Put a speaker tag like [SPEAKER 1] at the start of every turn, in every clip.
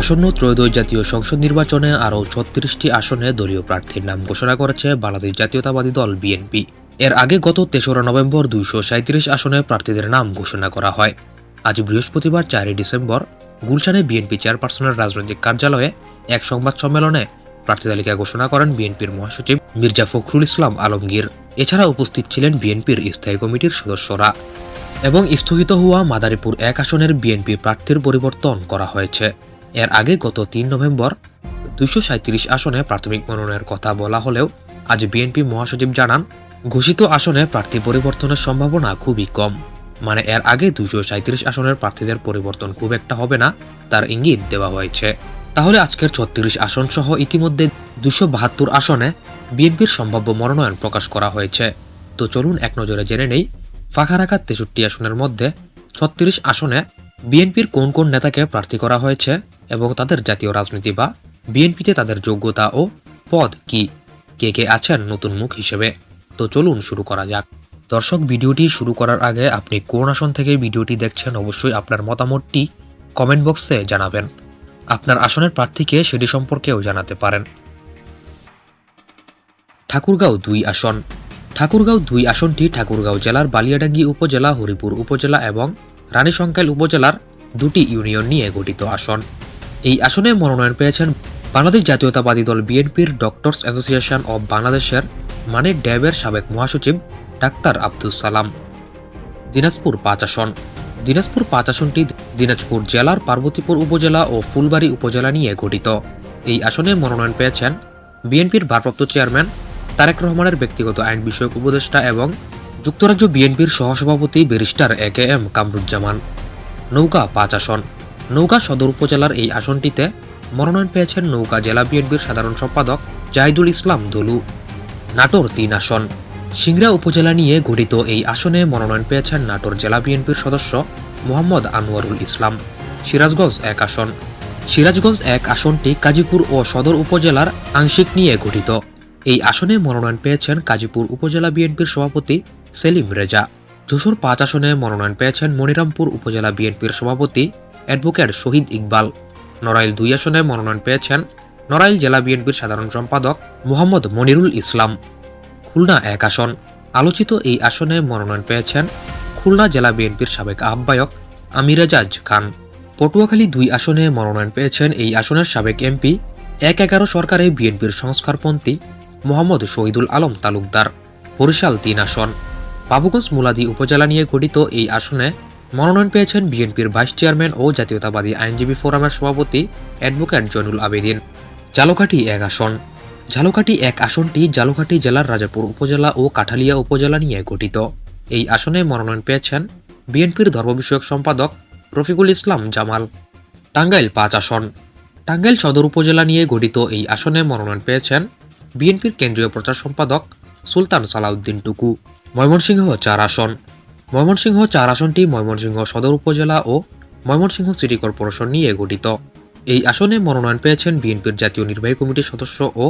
[SPEAKER 1] আসন্ন ত্রয়োদশ জাতীয় সংসদ নির্বাচনে আরও ছত্রিশটি আসনে দলীয় প্রার্থীর নাম ঘোষণা করেছে বাংলাদেশ জাতীয়তাবাদী দল বিএনপি। এর আগে গত তেসরা নভেম্বর দুইশো সাঁত্রিশ আসনে প্রার্থীদের নাম ঘোষণা করা হয়। আজ বৃহস্পতিবার চারই ডিসেম্বর গুলশানে বিএনপি চেয়ারপারসনের রাজনৈতিক কার্যালয়ে এক সংবাদ সম্মেলনে প্রার্থী তালিকা ঘোষণা করেন বিএনপির মহাসচিব মির্জা ফখরুল ইসলাম আলমগীর। এছাড়া উপস্থিত ছিলেন বিএনপির স্থায়ী কমিটির সদস্যরা এবং স্থগিত হওয়া মাদারীপুর এক আসনের বিএনপি প্রার্থীর পরিবর্তন করা হয়েছে। এর আগে গত তিন নভেম্বর দুইশো সাঁত্রিশ আসনে প্রাথমিক মনোনয়নের কথা বলা হলেও আজ বিএনপি মহাসচিব জানান, ঘোষিত আসনে প্রার্থী পরিবর্তনের সম্ভাবনা খুবই কম। মানে এর আগে দুশো সাঁত্রিশ আসনের প্রার্থীদের পরিবর্তন খুব একটা হবে না, তার ইঙ্গিত দেওয়া হয়েছে। তাহলে আজকের ছত্রিশ আসন সহ ইতিমধ্যে দুশো বাহাত্তর আসনে বিএনপির সম্ভাব্য মনোনয়ন প্রকাশ করা হয়েছে। তো চলুন এক নজরে জেনে নেই, ফাঁকা রাখা তেষট্টি আসনের মধ্যে ছত্রিশ আসনে বিএনপির কোন কোন নেতাকে প্রার্থী করা হয়েছে এবং তাদের জাতীয় রাজনীতি বা বিএনপিতে তাদের যোগ্যতা ও পদ কি? কে কে আছেন নতুন মুখ হিসেবে? তো চলুন শুরু করা যাক। দর্শক, ভিডিওটি শুরু করার আগে আপনি কোন আসন থেকে ভিডিওটি দেখছেন অবশ্যই আপনার মতামতটি কমেন্ট বক্সে জানাবেন। আপনার আসনের প্রার্থীকে সেটি সম্পর্কেও জানাতে পারেন। ঠাকুরগাঁও দুই আসন। ঠাকুরগাঁও দুই আসনটি ঠাকুরগাঁও জেলার বালিয়াডাঙ্গি উপজেলা, হরিপুর উপজেলা এবং রানীশঙ্কাইল উপজেলার দুটি ইউনিয়ন নিয়ে গঠিত আসন। এই আসনে মনোনয়ন পেয়েছেন বাংলাদেশ জাতীয়তাবাদী দল বিএনপির ডক্টরস অ্যাসোসিয়েশন অব বাংলাদেশের মানে ড্যাবের সাবেক মহাসচিব ডাক্তার আব্দুল সালাম। দিনাজপুর পাঁচ আসন। দিনাজপুর পাঁচ আসনটি দিনাজপুর জেলার পার্বতীপুর উপজেলা ও ফুলবাড়ী উপজেলা নিয়ে গঠিত। এই আসনে মনোনয়ন পেয়েছেন বিএনপির ভারপ্রাপ্ত চেয়ারম্যান তারেক রহমানের ব্যক্তিগত আইন বিষয়ক উপদেষ্টা এবং যুক্তরাজ্য বিএনপির সহসভাপতি barrister A K M Kamruzzaman. নৌকা পাঁচ আসন। নৌকা সদর উপজেলার এই আসনটিতে মনোনয়ন পেয়েছেন নৌকা জেলা বিএনপির সাধারণ সম্পাদক জাহিদুল ইসলাম দলু। নাটোর তিন আসন। সিংড়া উপজেলা নিয়ে গঠিত এই আসনে মনোনয়ন পেয়েছেন নাটোর জেলা বিএনপির সদস্য মোহাম্মদ আনোয়ারুল ইসলাম। সিরাজগঞ্জ এক আসন। সিরাজগঞ্জ এক আসনটি কাজীপুর ও সদর উপজেলার আংশিক নিয়ে গঠিত। এই আসনে মনোনয়ন পেয়েছেন কাজীপুর উপজেলা বিএনপির সভাপতি সেলিম রেজা। যশোর পাঁচ আসনে মনোনয়ন পেয়েছেন মনিরামপুর উপজেলা বিএনপির সভাপতি অ্যাডভোকেট শহীদ ইকবাল। নড়াইল দুই আসনে মনোনয়ন পেয়েছেন নড়াইল জেলা বিএনপির সাধারণ সম্পাদক মোহাম্মদ মনিরুল ইসলাম। খুলনা এক আসন। আলোচিত এই আসনে মনোনয়ন পেয়েছেন খুলনা জেলা বিএনপির সাবেক আহ্বায়ক আমিরাজাজ খান। পটুয়াখালী দুই আসনে মনোনয়ন পেয়েছেন এই আসনের সাবেক এমপি এক এগারো সরকারে বিএনপির সংস্কারপন্থী মোহাম্মদ শহীদুল আলম তালুকদার। বরিশাল তিন আসন। বাবুগঞ্জ মুলাদি উপজেলা নিয়ে গঠিত এই আসনে মনোনয়ন পেয়েছেন বিএনপির ভাইস চেয়ারম্যান ও জাতীয়তাবাদী আইনজীবী ফোরামের সভাপতি অ্যাডভোকেট জয়নুল আবেদিন। জালকাঠি এক আসন। ঝালকাঠি এক আসনটি জালকাঠি জেলার রাজাপুর উপজেলা ও কাঠালিয়া উপজেলা নিয়ে গঠিত। এই আসনে মনোনয়ন পেয়েছেন বিএনপির ধর্ম বিষয়ক সম্পাদক রফিকুল ইসলাম জামাল। টাঙ্গাইল পাঁচ আসন। টাঙ্গাইল সদর উপজেলা নিয়ে গঠিত এই আসনে মনোনয়ন পেয়েছেন বিএনপির কেন্দ্রীয় প্রচার সম্পাদক সুলতান সালাউদ্দিন টুকু। ময়মনসিংহ চার আসন। ময়মনসিংহ চার আসনটি ময়মনসিংহ সদর উপজেলা ও ময়মনসিংহ সিটি কর্পোরেশন নিয়ে গঠিত। এই আসনে মনোনয়ন পেয়েছেন বিএনপির জাতীয় নির্বাহী কমিটির সদস্য ও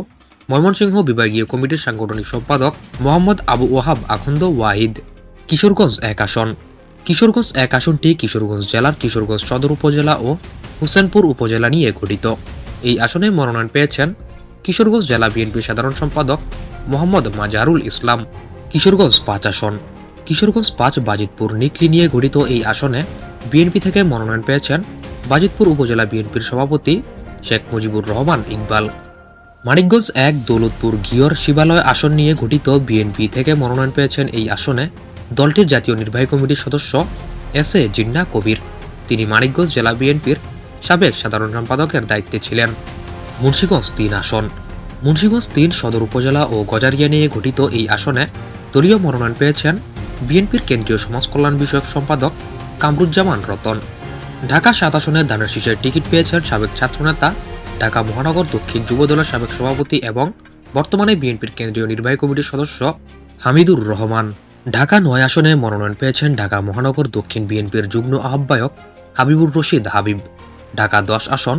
[SPEAKER 1] ময়মনসিংহ বিভাগীয় কমিটির সাংগঠনিক সম্পাদক মোহাম্মদ আবু ওয়াহাব আখন্দ ওয়াহিদ। কিশোরগঞ্জ এক আসন। কিশোরগঞ্জ এক আসনটি কিশোরগঞ্জ জেলার কিশোরগঞ্জ সদর উপজেলা ও হুসেনপুর উপজেলা নিয়ে গঠিত। এই আসনে মনোনয়ন পেয়েছেন কিশোরগঞ্জ জেলা বিএনপির সাধারণ সম্পাদক মোহাম্মদ মাজারুল ইসলাম। কিশোরগঞ্জ পাঁচ আসন। কিশোরগঞ্জ পাঁচ বাজিতপুর নিকলি নিয়ে গঠিত এই আসনে বিএনপি থেকে মনোনয়ন পেয়েছেন বাজিতপুর উপজেলা বিএনপির সভাপতি শেখ মুজিবুর রহমান ইকবাল। মানিকগঞ্জ এক, দৌলতপুর ঘিওর শিবালয় আসন নিয়ে গঠিত বিএনপি থেকে মনোনয়ন পেয়েছেন এই আসনে দলটির জাতীয় নির্বাহী কমিটির সদস্য এস এ জিন্না কবির। তিনি মানিকগঞ্জ জেলা বিএনপির সাবেক সাধারণ সম্পাদকের দায়িত্বে ছিলেন। মুন্সীগঞ্জ তিন আসন। মুন্সীগঞ্জ তিন সদর উপজেলা ও গজারিয়া নিয়ে গঠিত এই আসনে দলীয় মনোনয়ন পেয়েছেন বিএনপির কেন্দ্রীয় সমাজ কল্যাণ বিষয়ক সম্পাদক কামরুজ্জামান রতন। ঢাকা সাত আসনে ধানের শীষের টিকিট পেয়েছেন সাবেক ছাত্রনেতা, ঢাকা মহানগর দক্ষিণ যুবদলের সাবেক সভাপতি এবং বর্তমানে বিএনপির কেন্দ্রীয় নির্বাহী কমিটির সদস্য হামিদুর রহমান। ঢাকা নয় আসনে মনোনয়ন পেয়েছেন ঢাকা মহানগর দক্ষিণ বিএনপির যুগ্ম আহ্বায়ক হাবিবুর রশিদ হাবিব। ঢাকা দশ আসন,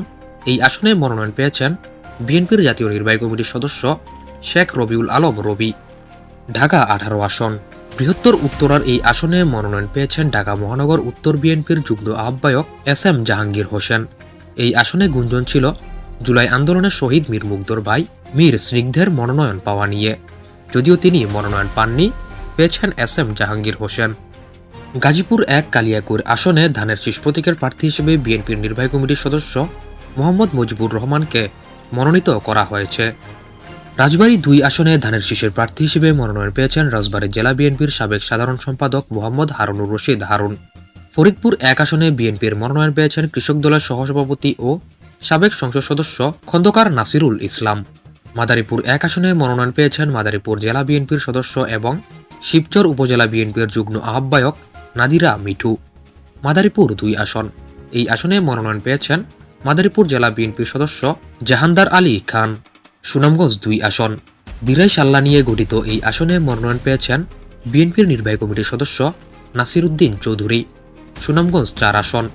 [SPEAKER 1] এই আসনে মনোনয়ন পেয়েছেন বিএনপির জাতীয় নির্বাহী কমিটির সদস্য শেখ রবিউল আলম রবি। ঢাকা আঠারো আসন। বৃহত্তর উত্তরার এই আসনে মনোনয়ন পেয়েছেন ঢাকা মহানগর উত্তর বিএনপির যুগ্ম আহ্বায়ক এস এম জাহাঙ্গীর হোসেন। এই আসনে গুঞ্জন ছিল জুলাই আন্দোলনের শহীদ মীর মুগ্ধর ভাই মীর স্নিগ্ধের মনোনয়ন পাওয়া নিয়ে। যদিও তিনি মনোনয়ন পাননি, পেয়েছেন এস এম জাহাঙ্গীর হোসেন। গাজীপুর এক কালিয়াকুর আসনে ধানের শীষ প্রতীকের প্রার্থী হিসেবে বিএনপির নির্বাহী কমিটির সদস্য মোহাম্মদ মুজিবুর রহমানকে মনোনীত করা হয়েছে। রাজবাড়ী দুই আসনে ধানের শীষের প্রার্থী হিসেবে মনোনয়ন পেয়েছেন রাজবাড়ী জেলা বিএনপির সাবেক সাধারণ সম্পাদক মোহাম্মদ হারুনুর রশিদ হারুন। ফরিদপুর এক আসনে বিএনপির মনোনয়ন পেয়েছেন কৃষক দলের সহসভাপতি ও সাবেক সংসদ সদস্য খন্দকার নাসিরুল ইসলাম। মাদারীপুর এক আসনে মনোনয়ন পেয়েছেন মাদারীপুর জেলা বিএনপির সদস্য এবং শিবচর উপজেলা বিএনপির যুগ্ম আহ্বায়ক নাদিরা মিঠু। মাদারীপুর দুই আসন। এই আসনে মনোনয়ন পেয়েছেন মাদারীপুর জেলা বিএনপির সদস্য জাহানদার আলী খান। সুনামগঞ্জ দুই আসন। দিরাই সাল্লা নিয়ে গঠিত এই আসনে মনোনয়ন পেয়েছেন বিএনপির নির্বাহী কমিটির সদস্য নাসির উদ্দিন চৌধুরী। সুনামগঞ্জ চার আসন।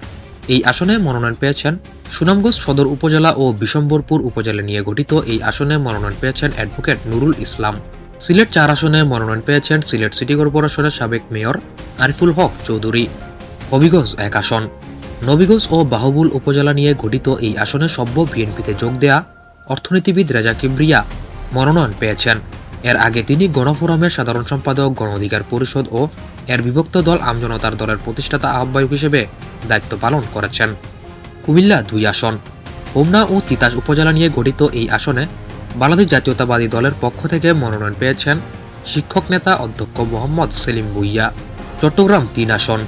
[SPEAKER 1] এই আসনে মনোনয়ন পেয়েছেন সুনামগঞ্জ সদর উপজেলা ও বিশম্বরপুর উপজেলা নিয়ে গঠিত এই আসনে মনোনয়ন পেয়েছেন অ্যাডভোকেট নুরুল ইসলাম। সিলেট চার আসনে মনোনয়ন পেয়েছেন সিলেট সিটি কর্পোরেশনের সাবেক মেয়র আরিফুল হক চৌধুরী। হবিগঞ্জ এক আসন। নবীগঞ্জ ও বাহুবুল উপজেলা নিয়ে গঠিত এই আসনে সভ্য বিএনপিতে যোগ দেয়া অর্থনীতিবিদ রেজা কিবরিয়া মনোনয়ন পেয়েছেন। এর আগে তিনি গণফোরামের সাধারণ সম্পাদক, গণ অধিকার পরিষদ ও এর বিভক্ত দল আমজনতার দলের প্রতিষ্ঠাতা আহ্বায়ক হিসেবে দায়িত্ব পালন করেছেন। কুমিল্লা দুই আসন। হোমনা ও তিতাস উপজেলা নিয়ে গঠিত এই আসনে বাংলাদেশ জাতীয়তাবাদী দলের পক্ষ থেকে মনোনয়ন পেয়েছেন শিক্ষক নেতা অধ্যক্ষ মোহাম্মদ সেলিম ভুইয়া। চট্টগ্রাম তিন আসন।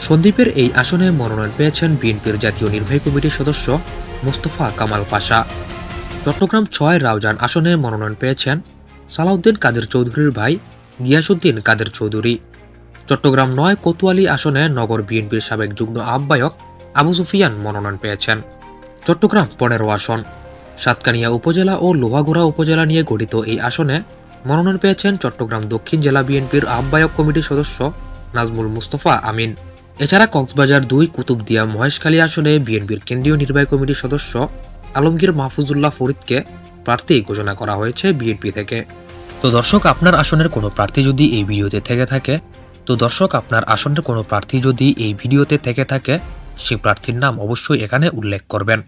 [SPEAKER 1] সন্দ্বীপের এই আসনে মনোনয়ন পেয়েছেন বিএনপির জাতীয় নির্বাহী কমিটির সদস্য মোস্তফা কামাল পাশা। চট্টগ্রাম ছয় রাউজান আসনে মনোনয়ন পেয়েছেন সালাউদ্দিন কাদের চৌধুরীর ভাই গিয়াসুদ্দিন কাদের চৌধুরী। চট্টগ্রাম নয় কোতোয়ালি আসনে নগর বিএনপির সাবেক যুগ্ম আহ্বায়ক আবু সুফিয়ান মনোনয়ন পেয়েছেন। চট্টগ্রাম পনেরো আসন। সাতকানিয়া উপজেলা ও লোহাগোড়া উপজেলা নিয়ে গঠিত এই আসনে মনোনয়ন পেয়েছেন চট্টগ্রাম দক্ষিণ জেলা বিএনপির আহ্বায়ক কমিটির সদস্য নাজমুল মুস্তফা আমিন। এছাড়া কক্সবাজার দুই, কুতুবদিয়া মহেশখালী আসনে বিএনপির কেন্দ্রীয় নির্বাহী কমিটির সদস্য আলমগীর মাহফুজুল্লাহ ফরিদকে প্রার্থী ঘোষণা করা হয়েছে বিএনপি থেকে। তো দর্শক, আপনার আসনের কোনো প্রার্থী যদি এই ভিডিওতে থেকে থাকে, তো দর্শক, আপনার আসনের কোনো প্রার্থী যদি এই ভিডিওতে থেকে থাকে সেই প্রার্থীর নাম অবশ্যই এখানে উল্লেখ করবেন।